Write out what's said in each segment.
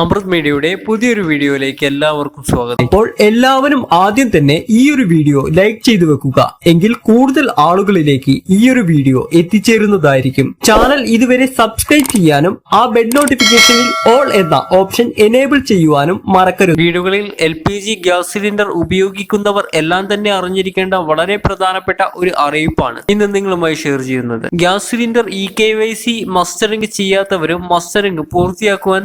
അമൃത് മീഡിയയുടെ പുതിയൊരു വീഡിയോയിലേക്ക് എല്ലാവർക്കും സ്വാഗതം. അപ്പോൾ എല്ലാവരും ആദ്യം തന്നെ ഈ ഒരു വീഡിയോ ലൈക്ക് ചെയ്തു വെക്കുക. എങ്കിൽ കൂടുതൽ ആളുകളിലേക്ക് ഈ ഒരു വീഡിയോ എത്തിച്ചേരുന്നതായിരിക്കും. ചാനൽ ഇതുവരെ സബ്സ്ക്രൈബ് ചെയ്യാനും ആ ബെഡ് നോട്ടിഫിക്കേഷനിൽ ഓൾ എന്ന ഓപ്ഷൻ എനേബിൾ ചെയ്യുവാനും മറക്കരുത്. വീടുകളിൽ L P G gas cylinder ഉപയോഗിക്കുന്നവർ എല്ലാം തന്നെ അറിഞ്ഞിരിക്കേണ്ട വളരെ പ്രധാനപ്പെട്ട ഒരു അറിയിപ്പാണ് ഇന്ന് നിങ്ങളുമായി ഷെയർ ചെയ്യുന്നത്. Gas cylinder E K Y C mustering ചെയ്യാത്തവരും mustering പൂർത്തിയാക്കുവാൻ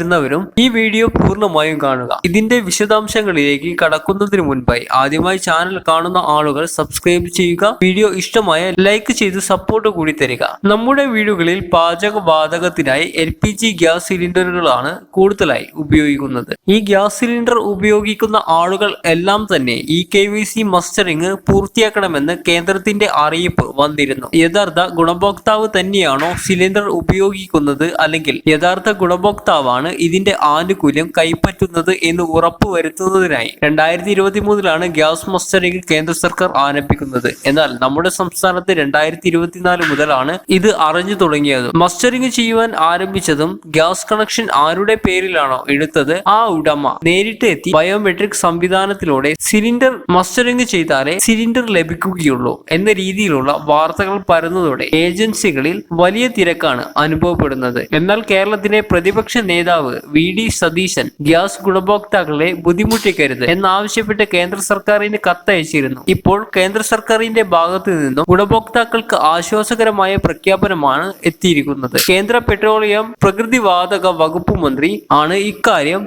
സാധിക്കാതിരുന്നവരും ഈ വീഡിയോ പൂർണമായും കാണുക. ഇതിന്റെ വിശദാംശങ്ങളിലേക്ക് കടക്കുന്നതിന് മുൻപായി ആദ്യമായി ചാനൽ കാണുന്ന ആളുകൾ സബ്സ്ക്രൈബ് ചെയ്യുക വീഡിയോ ഇഷ്ടമായ ലൈക്ക് ചെയ്ത് സപ്പോർട്ട് കൂടി തരിക. നമ്മുടെ വീടുകളിൽ പാചക വാതകത്തിനായി എൽ പി ജി ഗ്യാസ് സിലിണ്ടറുകളാണ് കൂടുതലായി ഉപയോഗിക്കുന്നത്. ഈ ഗ്യാസ് സിലിണ്ടർ ഉപയോഗിക്കുന്ന ആളുകൾ എല്ലാം തന്നെ ഈ കെ വി സി മസ്റ്ററിംഗ് പൂർത്തിയാക്കണമെന്ന് കേന്ദ്രത്തിന്റെ അറിയിപ്പ് വന്നിരുന്നു. യഥാർത്ഥ ഗുണഭോക്താവ് തന്നെയാണോ സിലിണ്ടർ ഉപയോഗിക്കുന്നത് അല്ലെങ്കിൽ യഥാർത്ഥ ഗുണഭോക്താവാണ് ഇതിന്റെ ആനുകൂല്യം കൈപ്പറ്റുന്നത് എന്ന് ഉറപ്പുവരുത്തുന്നതിനായി. രണ്ടായിരത്തി ഇരുപത്തി മൂന്നിലാണ് ഗ്യാസ് മസ്റ്ററിംഗ് കേന്ദ്ര സർക്കാർ ആരംഭിക്കുന്നത്. എന്നാൽ നമ്മുടെ സംസ്ഥാനത്ത് രണ്ടായിരത്തി ഇരുപത്തിനാല് മുതലാണ് ഇത് അറിഞ്ഞു തുടങ്ങിയത്. മസ്റ്ററിംഗ് ചെയ്യുവാൻ ആരംഭിച്ചതും ഗ്യാസ് കണക്ഷൻ ആരുടെ പേരിലാണോ എടുത്തത്? ആ ഉടമ നേരിട്ട് എത്തി ബയോമെട്രിക് സംവിധാനത്തിലൂടെ സിലിണ്ടർ മസ്റ്ററിംഗ് ചെയ്താലേ സിലിണ്ടർ ലഭിക്കുകയുള്ളൂ എന്ന രീതിയിലുള്ള വാർത്തകൾ പരന്നതോടെ ഏജൻസികളിൽ വലിയ തിരക്കാണ് അനുഭവപ്പെടുന്നത്. എന്നാൽ കേരളത്തിലെ പ്രതിപക്ഷ നേതാവ് വി ഡി സതീശൻ ഗ്യാസ് ഗുണഭോക്താക്കളെ ബുദ്ധിമുട്ടിക്കരുത് എന്നാവശ്യപ്പെട്ട് കേന്ദ്ര സർക്കാരിന് കത്തയച്ചിരുന്നു. ഇപ്പോൾ കേന്ദ്ര സർക്കാരിന്റെ ഭാഗത്തു നിന്നും ഗുണഭോക്താക്കൾക്ക് ആശ്വാസകരമായ പ്രഖ്യാപനമാണ് എത്തിയിരിക്കുന്നത്. കേന്ദ്ര പെട്രോളിയം പ്രകൃതിവാതക വകുപ്പ് മന്ത്രി ആണ് ഇക്കാര്യം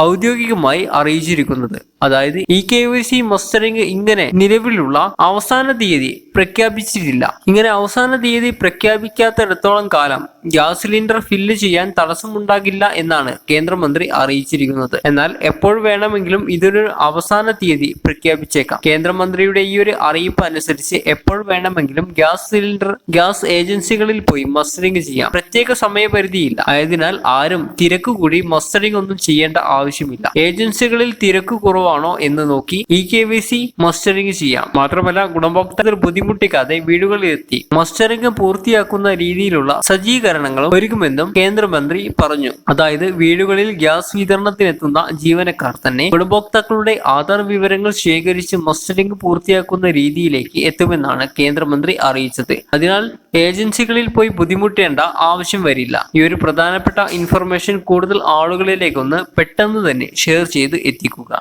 ഔദ്യോഗികമായി അറിയിച്ചിരിക്കുന്നത്. അതായത് E K Y C mustering ഇങ്ങനെ നിലവിലുള്ള അവസാന തീയതി പ്രഖ്യാപിച്ചിട്ടില്ല. ഇങ്ങനെ അവസാന തീയതി പ്രഖ്യാപിക്കാത്തിടത്തോളം കാലം ഗ്യാസ് സിലിണ്ടർ ഫില്ല് ചെയ്യാൻ തടസ്സമുണ്ടാകില്ല എന്നാണ് കേന്ദ്രമന്ത്രി അറിയിച്ചിരിക്കുന്നത്. എന്നാൽ എപ്പോൾ വേണമെങ്കിലും ഇതൊരു അവസാന തീയതി പ്രഖ്യാപിച്ചേക്കാം. കേന്ദ്രമന്ത്രിയുടെ ഈ ഒരു അറിയിപ്പ് അനുസരിച്ച് എപ്പോൾ വേണമെങ്കിലും ഗ്യാസ് സിലിണ്ടർ ഗ്യാസ് ഏജൻസികളിൽ പോയി മസ്റ്ററിംഗ് ചെയ്യാം. പ്രത്യേക സമയപരിധിയില്ല. ആയതിനാൽ ആരും തിരക്ക് കൂടി മസ്റ്ററിംഗ് ഒന്നും ചെയ്യേണ്ട ആവശ്യമില്ല. ഏജൻസികളിൽ തിരക്ക് കുറവാണോ. എന്ന് നോക്കി E K V C mustering ചെയ്യാം. മാത്രമല്ല ഗുണഭോക്താക്കൾ ബുദ്ധിമുട്ടിക്കാതെ വീടുകളിലെത്തി മസ്റ്ററിംഗ് പൂർത്തിയാക്കുന്ന രീതിയിലുള്ള സജ്ജീകരണങ്ങളും ഒരുക്കുമെന്നും കേന്ദ്രമന്ത്രി പറഞ്ഞു. അതായത് വീടുകളിൽ ഗ്യാസ് വിതരണത്തിനെത്തുന്ന ജീവനക്കാർ തന്നെ ഗുണഭോക്താക്കളുടെ ആധാർ വിവരങ്ങൾ ശേഖരിച്ച് മസ്റ്ററിംഗ് പൂർത്തിയാക്കുന്ന രീതിയിലേക്ക് എത്തുമെന്നാണ് കേന്ദ്രമന്ത്രി അറിയിച്ചത്. അതിനാൽ ഏജൻസികളിൽ പോയി ബുദ്ധിമുട്ടേണ്ട ആവശ്യം വരില്ല. ഈ ഒരു പ്രധാനപ്പെട്ട ഇൻഫർമേഷൻ കൂടുതൽ ആളുകളിലേക്കൊന്ന് പെട്ടെന്ന് തന്നെ ഷെയർ ചെയ്ത് എത്തിക്കുക.